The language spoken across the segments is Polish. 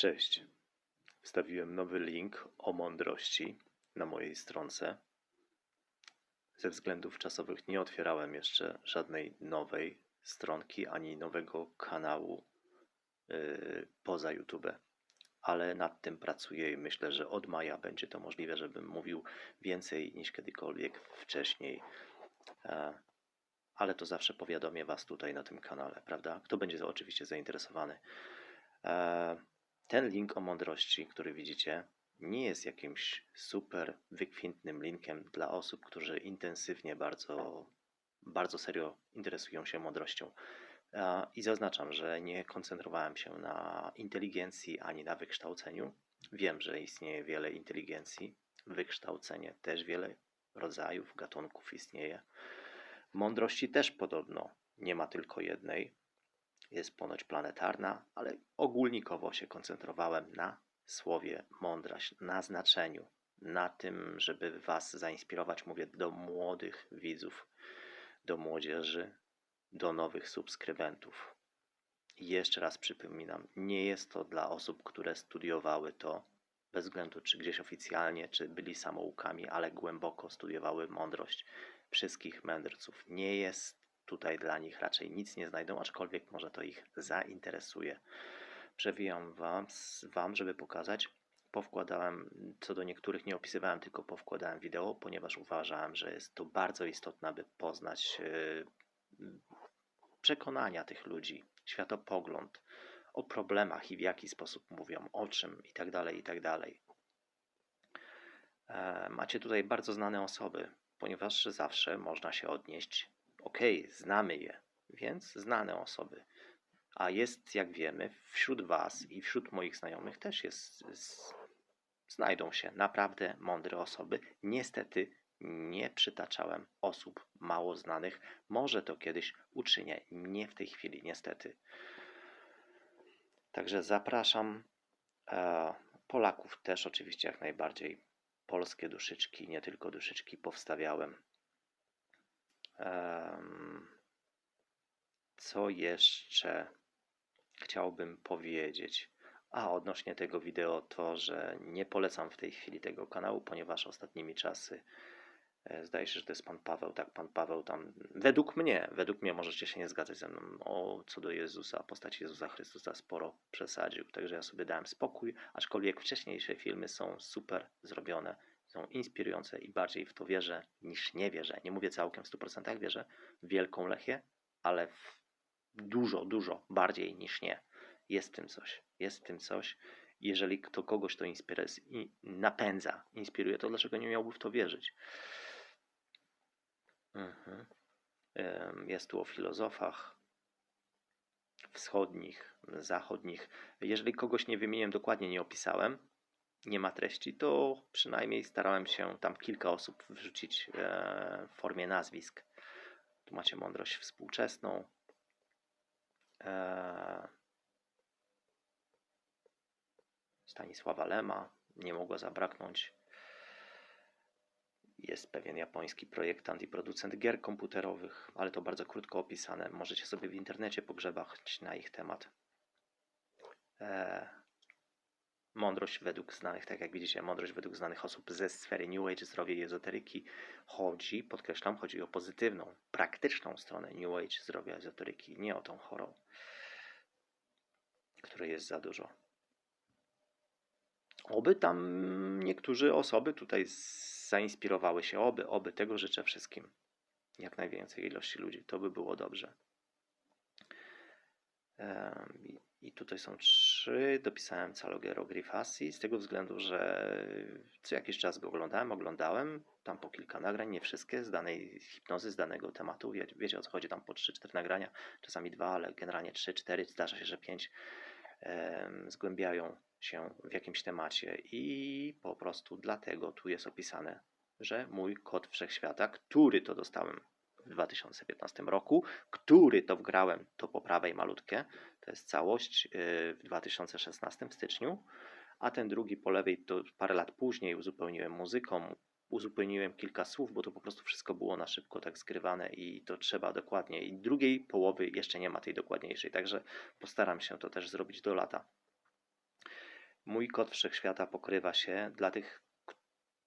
Cześć. Wstawiłem nowy link o mądrości na mojej stronce. Ze względów czasowych nie otwierałem jeszcze żadnej nowej stronki ani nowego kanału yy, poza YouTube, ale nad tym pracuję i myślę, że od maja będzie to możliwe, żebym mówił więcej niż kiedykolwiek wcześniej. E, ale to zawsze powiadomię Was tutaj na tym kanale, prawda? Kto będzie oczywiście zainteresowany. E, ten link o mądrości, który widzicie, nie jest jakimś super wykwintnym linkiem dla osób, którzy intensywnie, bardzo, bardzo serio interesują się mądrością. I zaznaczam, że nie koncentrowałem się na inteligencji ani na wykształceniu. Wiem, że istnieje wiele inteligencji, wykształcenie też wiele rodzajów, gatunków istnieje. Mądrości też podobno nie ma tylko jednej, jest ponoć planetarna, ale ogólnikowo się koncentrowałem na słowie mądrość, na znaczeniu, na tym, żeby Was zainspirować, mówię do młodych widzów, do młodzieży, do nowych subskrybentów. Jeszcze raz przypominam, nie jest to dla osób, które studiowały to bez względu czy gdzieś oficjalnie, czy byli samoukami, ale głęboko studiowały mądrość wszystkich mędrców. Nie jest tutaj dla nich raczej nic nie znajdą, aczkolwiek może to ich zainteresuje. Przewijam wam, wam żeby pokazać. Powkładałem, co do niektórych nie opisywałem, tylko powkładałem wideo, ponieważ uważałem, że jest to bardzo istotne, aby poznać e, przekonania tych ludzi, światopogląd, o problemach i w jaki sposób mówią, o czym i tak tak. E, macie tutaj bardzo znane osoby, ponieważ zawsze można się odnieść Okej, znamy je, więc znane osoby. A jest, jak wiemy, wśród Was i wśród moich znajomych też jest, z, znajdą się naprawdę mądre osoby. Niestety nie przytaczałem osób mało znanych. Może to kiedyś uczynię, nie w tej chwili, niestety. Także zapraszam e, Polaków też oczywiście jak najbardziej. Polskie duszyczki, nie tylko duszyczki powstawiałem. Co jeszcze chciałbym powiedzieć? A odnośnie tego wideo, to że nie polecam w tej chwili tego kanału, ponieważ ostatnimi czasy e, zdaje się, że to jest pan Paweł. Tak, pan Paweł tam, według mnie, według mnie możecie się nie zgadzać ze mną, o co do Jezusa, postaci Jezusa Chrystusa sporo przesadził. Także ja sobie dałem spokój, aczkolwiek wcześniejsze filmy są super zrobione są inspirujące i bardziej w to wierzę niż nie wierzę. Nie mówię całkiem w 100% wierzę w wielką Lechię, ale dużo, dużo bardziej niż nie. Jest w tym coś. Jest w tym coś. Jeżeli kto kogoś to inspiruje, napędza, inspiruje, to dlaczego nie miałby w to wierzyć? Mhm. Jest tu o filozofach wschodnich, zachodnich. Jeżeli kogoś nie wymieniłem dokładnie, nie opisałem, nie ma treści, to przynajmniej starałem się tam kilka osób wrzucić e, w formie nazwisk. Tu macie mądrość współczesną. E, Stanisława Lema, nie mogło zabraknąć. Jest pewien japoński projektant i producent gier komputerowych, ale to bardzo krótko opisane. Możecie sobie w internecie pogrzebać na ich temat. Mądrość według znanych, tak jak widzicie, mądrość według znanych osób ze sfery New Age, zdrowie i ezoteryki chodzi, podkreślam, chodzi o pozytywną, praktyczną stronę New Age, zdrowia, ezoteryki, nie o tą chorą, której jest za dużo. Oby tam niektóre osoby tutaj zainspirowały się, oby, oby, tego życzę wszystkim. Jak najwięcej ilości ludzi, to by było dobrze. I tutaj są trzy. Dopisałem Calogero Grifasi z tego względu, że co jakiś czas go oglądałem, oglądałem tam po kilka nagrań, nie wszystkie z danej hipnozy, z danego tematu. Wie, wiecie o co chodzi, tam po 3-4 nagrania, czasami dwa, ale generalnie 3-4, zdarza się, że 5 zgłębiają się w jakimś temacie i po prostu dlatego tu jest opisane, że mój kod wszechświata, który to dostałem w 2015 roku, który to wgrałem, to po prawej malutkie, to jest całość y, w 2016 w styczniu, a ten drugi po lewej to parę lat później uzupełniłem muzyką, uzupełniłem kilka słów, bo to po prostu wszystko było na szybko tak zgrywane i to trzeba dokładnie. I drugiej połowy jeszcze nie ma tej dokładniejszej, także postaram się to też zrobić do lata. Mój kod wszechświata pokrywa się dla tych,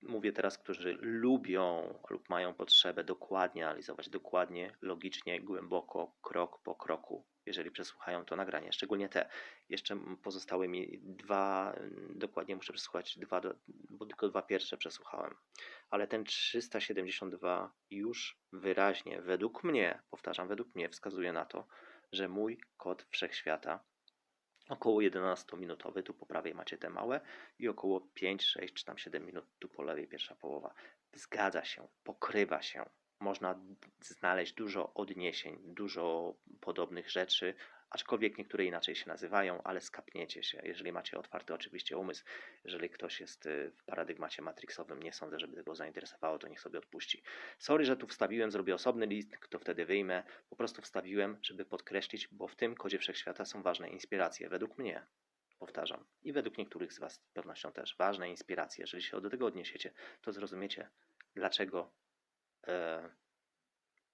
mówię teraz, którzy lubią lub mają potrzebę dokładnie analizować, dokładnie, logicznie, głęboko, krok po kroku, jeżeli przesłuchają to nagranie, szczególnie te. Jeszcze pozostały mi dwa, mm, dokładnie muszę przesłuchać dwa, bo tylko dwa pierwsze przesłuchałem. Ale ten 372 już wyraźnie, według mnie, powtarzam, według mnie wskazuje na to, że mój kod wszechświata około 11-minutowy, tu po prawej macie te małe i około 5, 6 czy tam 7 minut, tu po lewej pierwsza połowa. Zgadza się, pokrywa się. Można znaleźć dużo odniesień, dużo podobnych rzeczy, aczkolwiek niektóre inaczej się nazywają, ale skapniecie się, jeżeli macie otwarty oczywiście umysł. Jeżeli ktoś jest y, w paradygmacie matrixowym, nie sądzę, żeby go zainteresowało, to niech sobie odpuści. Sorry, że tu wstawiłem, zrobię osobny list, to wtedy wyjmę. Po prostu wstawiłem, żeby podkreślić, bo w tym kodzie wszechświata są ważne inspiracje, według mnie. Powtarzam. I według niektórych z Was z pewnością też. Ważne inspiracje. Jeżeli się do tego odniesiecie, to zrozumiecie, dlaczego. E...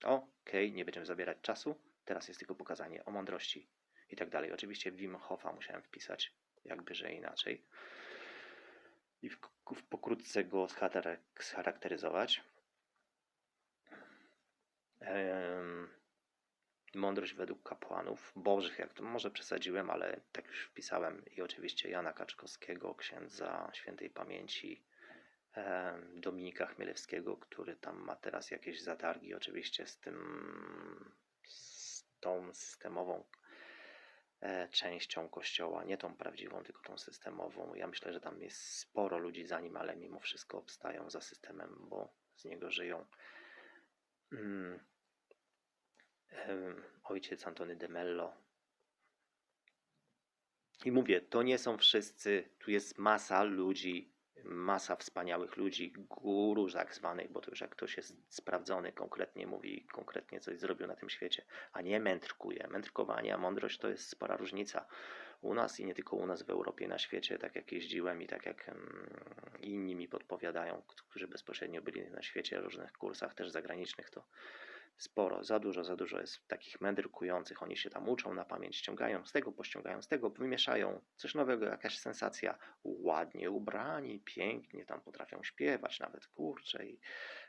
Okej, nie będziemy zabierać czasu. Teraz jest tylko pokazanie o mądrości i tak dalej. Oczywiście Wim Hofa musiałem wpisać, jakby że inaczej. I w, w pokrótce go scharak- scharakteryzować. Em, Mądrość według kapłanów bożych, jak to może przesadziłem, ale tak już wpisałem. I oczywiście Jana Kaczkowskiego, księdza świętej pamięci, Dominika Chmielewskiego, który tam ma teraz jakieś zatargi, oczywiście z tym, tą systemową e, częścią kościoła, nie tą prawdziwą, tylko tą systemową. Ja myślę, że tam jest sporo ludzi za nim, ale mimo wszystko obstają za systemem, bo z niego żyją. Mm, ojciec Antony de Mello. I mówię, to nie są wszyscy, tu jest masa ludzi, masa wspaniałych ludzi, guru tak zwanych, bo to już jak ktoś jest sprawdzony, konkretnie mówi, konkretnie coś zrobił na tym świecie, a nie mędrkuje. Mędrkowanie, a mądrość to jest spora różnica u nas i nie tylko u nas w Europie, na świecie, tak jak jeździłem i tak jak mm, inni mi podpowiadają, którzy bezpośrednio byli na świecie, różnych kursach też zagranicznych, to sporo, za dużo, za dużo jest takich mędrkujących. Oni się tam uczą na pamięć, ściągają z tego, pościągają z tego, wymieszają coś nowego, jakaś sensacja. Ładnie ubrani, pięknie tam potrafią śpiewać nawet, kurczę i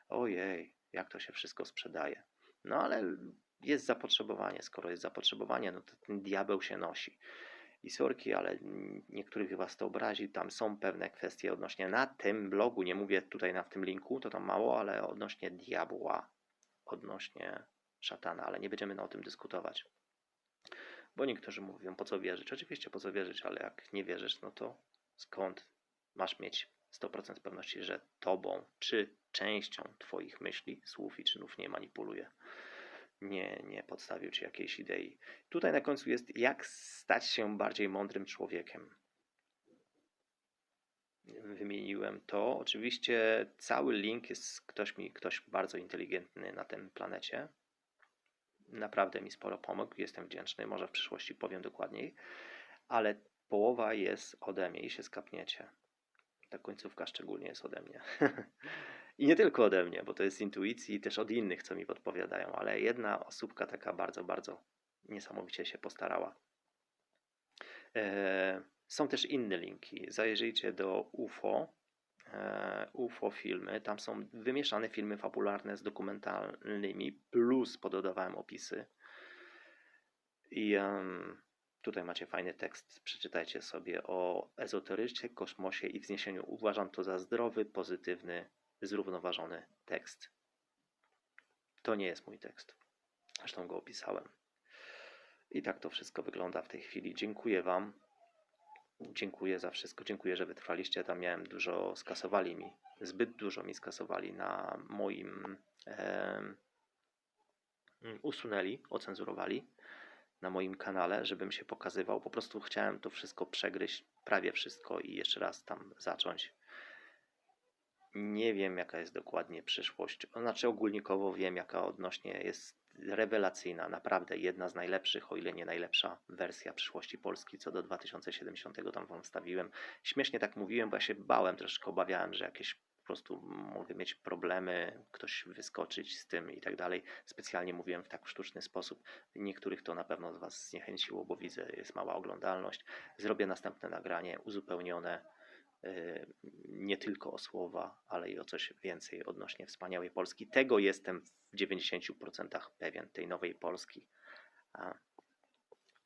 ojej, jak to się wszystko sprzedaje. No ale jest zapotrzebowanie. Skoro jest zapotrzebowanie, no to ten diabeł się nosi. I sorki, ale niektórych chyba to obrazi. Tam są pewne kwestie odnośnie na tym blogu, nie mówię tutaj na tym linku, to tam mało, ale odnośnie diabła odnośnie szatana, ale nie będziemy o tym dyskutować. Bo niektórzy mówią, po co wierzyć? Oczywiście po co wierzyć, ale jak nie wierzysz, no to skąd masz mieć 100% pewności, że tobą czy częścią twoich myśli, słów i czynów nie manipuluje? Nie, nie podstawił ci jakiejś idei. Tutaj na końcu jest, jak stać się bardziej mądrym człowiekiem. Wymieniłem to. Oczywiście cały link jest ktoś mi, ktoś bardzo inteligentny na tym planecie. Naprawdę mi sporo pomógł, jestem wdzięczny. Może w przyszłości powiem dokładniej, ale połowa jest ode mnie i się skapniecie. Ta końcówka szczególnie jest ode mnie. I nie tylko ode mnie, bo to jest z intuicji też od innych, co mi podpowiadają, ale jedna osóbka taka bardzo, bardzo niesamowicie się postarała. E, są też inne linki. Zajrzyjcie do UFO, e, UFO filmy. Tam są wymieszane filmy fabularne z dokumentalnymi, plus pododawałem opisy. I tutaj macie fajny tekst. Przeczytajcie sobie o ezoterycznie, kosmosie i wzniesieniu. Uważam to za zdrowy, pozytywny, zrównoważony tekst. To nie jest mój tekst. Zresztą go opisałem. I tak to wszystko wygląda w tej chwili. Dziękuję Wam. Dziękuję za wszystko. Dziękuję, że wytrwaliście. Tam miałem dużo, skasowali mi, zbyt dużo mi skasowali na moim, em, usunęli, ocenzurowali na moim kanale, żebym się pokazywał. Po prostu chciałem to wszystko przegryźć, prawie wszystko i jeszcze raz tam zacząć. Nie wiem, jaka jest dokładnie przyszłość. Znaczy, ogólnikowo wiem, jaka odnośnie jest rewelacyjna, naprawdę jedna z najlepszych, o ile nie najlepsza wersja przyszłości Polski co do 2070. Tam wam wstawiłem. Śmiesznie tak mówiłem, bo ja się bałem, troszkę obawiałem, że jakieś prostu mogę mieć problemy, ktoś wyskoczyć z tym i tak dalej. Specjalnie mówiłem w tak sztuczny sposób. Niektórych to na pewno z Was zniechęciło, bo widzę, jest mała oglądalność. Zrobię następne nagranie uzupełnione nie tylko o słowa, ale i o coś więcej odnośnie wspaniałej Polski. Tego jestem w 90% pewien, tej nowej Polski,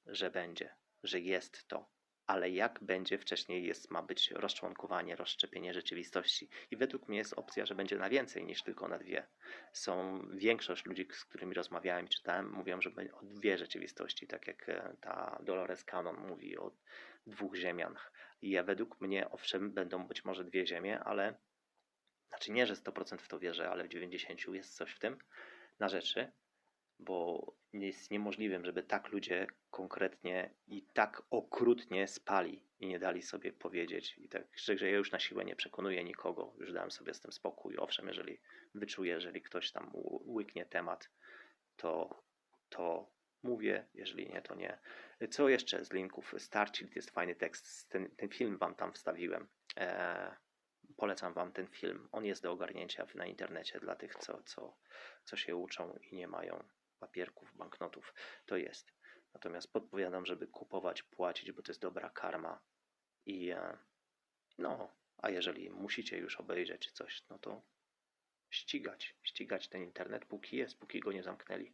że będzie, że jest to ale jak będzie wcześniej, jest, ma być rozczłonkowanie, rozszczepienie rzeczywistości. I według mnie jest opcja, że będzie na więcej niż tylko na dwie. Są większość ludzi, z którymi rozmawiałem, czytałem, mówią, że będzie o dwie rzeczywistości, tak jak e, ta Dolores Cannon mówi o dwóch ziemiach. I ja według mnie, owszem, będą być może dwie ziemie, ale znaczy nie, że 100% w to wierzę, ale w 90% jest coś w tym na rzeczy, bo jest niemożliwym, żeby tak ludzie konkretnie i tak okrutnie spali i nie dali sobie powiedzieć. I tak, że, że ja już na siłę nie przekonuję nikogo, już dałem sobie z tym spokój. Owszem, jeżeli wyczuję, jeżeli ktoś tam łyknie temat, to, to mówię, jeżeli nie, to nie. Co jeszcze z linków? Starchild jest fajny tekst, ten, ten film wam tam wstawiłem. Eee, polecam wam ten film. On jest do ogarnięcia na internecie dla tych, co, co, co się uczą i nie mają papierków, banknotów, to jest. Natomiast podpowiadam, żeby kupować, płacić, bo to jest dobra karma. I e, no, a jeżeli musicie już obejrzeć coś, no to ścigać, ścigać ten internet, póki jest, póki go nie zamknęli.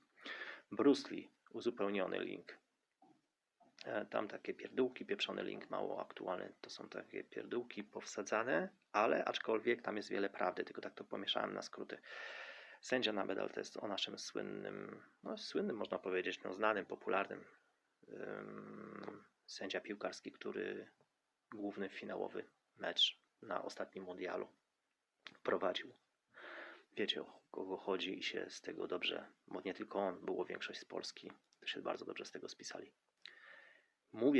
Bruce Lee, uzupełniony link. E, tam takie pierdółki, pieprzony link mało aktualny, to są takie pierdółki powsadzane, ale aczkolwiek tam jest wiele prawdy, tylko tak to pomieszałem na skróty. Sędzia na medal to jest o naszym słynnym, no słynnym można powiedzieć, no znanym, popularnym um, sędzia piłkarski, który główny finałowy mecz na ostatnim mundialu prowadził. Wiecie o kogo chodzi i się z tego dobrze, bo nie tylko on, było większość z Polski, to się bardzo dobrze z tego spisali.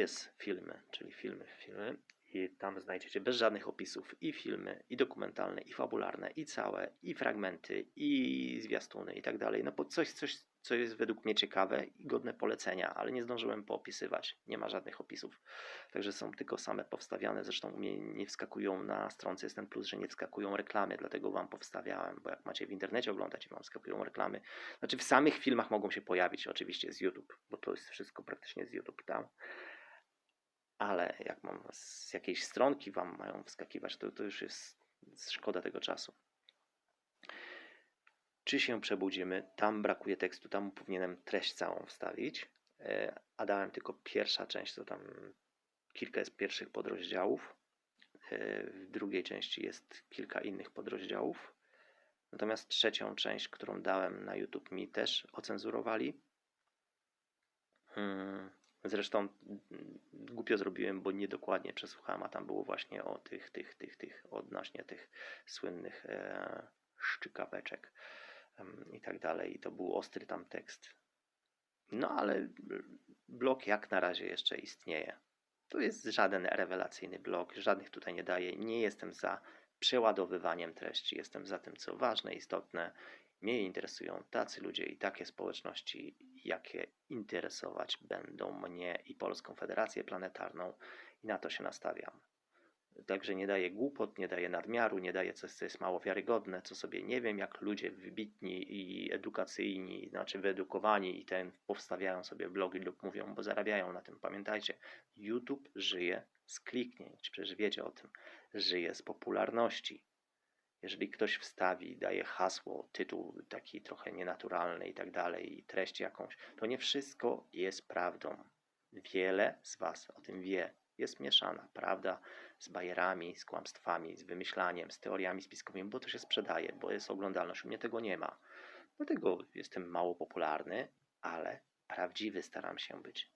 Z filmy, czyli filmy, filmy i tam znajdziecie bez żadnych opisów i filmy, i dokumentalne, i fabularne, i całe, i fragmenty, i zwiastuny, i tak dalej. No bo coś, coś, co jest według mnie ciekawe i godne polecenia, ale nie zdążyłem poopisywać. Nie ma żadnych opisów. Także są tylko same powstawiane. Zresztą u mnie nie wskakują na stronce. Jest ten plus, że nie wskakują reklamy, dlatego wam powstawiałem, bo jak macie w internecie oglądać i wam wskakują reklamy. Znaczy w samych filmach mogą się pojawić oczywiście z YouTube, bo to jest wszystko praktycznie z YouTube tam ale jak mam z jakiejś stronki wam mają wskakiwać, to, to już jest szkoda tego czasu. Czy się przebudzimy? Tam brakuje tekstu, tam powinienem treść całą wstawić, e, a dałem tylko pierwsza część, to tam kilka jest pierwszych podrozdziałów. E, w drugiej części jest kilka innych podrozdziałów. Natomiast trzecią część, którą dałem na YouTube, mi też ocenzurowali. Hmm Zresztą mm, głupio zrobiłem, bo niedokładnie przesłuchałem, a tam było właśnie o tych, tych, tych, tych, odnośnie tych słynnych e, szczykaweczek i tak dalej. I to był ostry tam tekst. No ale blog jak na razie jeszcze istnieje. To jest żaden rewelacyjny blog, żadnych tutaj nie daje. Nie jestem za przeładowywaniem treści, jestem za tym, co ważne, istotne mnie interesują tacy ludzie i takie społeczności, jakie interesować będą mnie i Polską Federację Planetarną i na to się nastawiam. Także nie daję głupot, nie daję nadmiaru, nie daję coś, co jest mało wiarygodne, co sobie nie wiem, jak ludzie wybitni i edukacyjni, znaczy wyedukowani i ten powstawiają sobie blogi lub mówią, bo zarabiają na tym. Pamiętajcie, YouTube żyje z kliknięć, przecież wiecie o tym, żyje z popularności. Jeżeli ktoś wstawi, daje hasło, tytuł taki trochę nienaturalny i tak dalej, i treść jakąś, to nie wszystko jest prawdą. Wiele z Was o tym wie. Jest mieszana prawda z bajerami, z kłamstwami, z wymyślaniem, z teoriami spiskowymi, bo to się sprzedaje, bo jest oglądalność. U mnie tego nie ma. Dlatego jestem mało popularny, ale prawdziwy staram się być.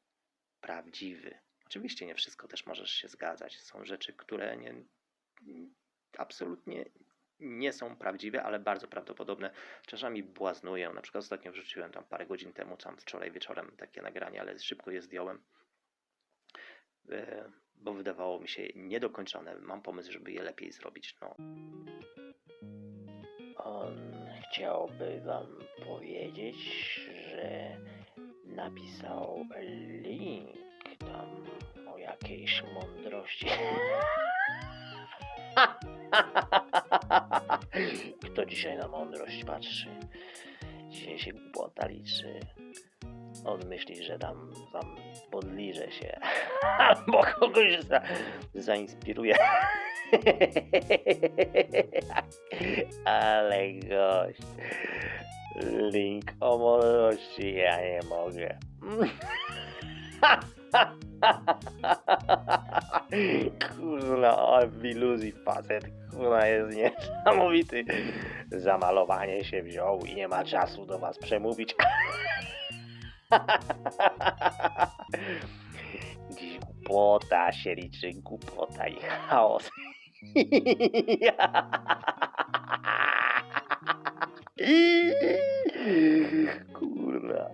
Prawdziwy. Oczywiście nie wszystko też możesz się zgadzać. Są rzeczy, które nie, absolutnie nie są prawdziwe, ale bardzo prawdopodobne. Czasami błaznuję. Na przykład ostatnio wrzuciłem tam parę godzin temu, tam wczoraj wieczorem takie nagranie, ale szybko je zdjąłem, bo wydawało mi się niedokończone. Mam pomysł, żeby je lepiej zrobić. No. On chciałby wam powiedzieć, że napisał link tam o jakiejś mądrości. Kto dzisiaj na mądrość patrzy? Dzisiaj się głupota liczy. On myśli, że tam, tam podliże się. Albo kogoś za, zainspiruje. Ale gość. Link o mądrości ja nie mogę. Kurna, ale w iluzji facet, kurna, jest niesamowity. Zamalowanie się wziął i nie ma czasu do was przemówić. Głupota się liczy, głupota i chaos. Kurwa.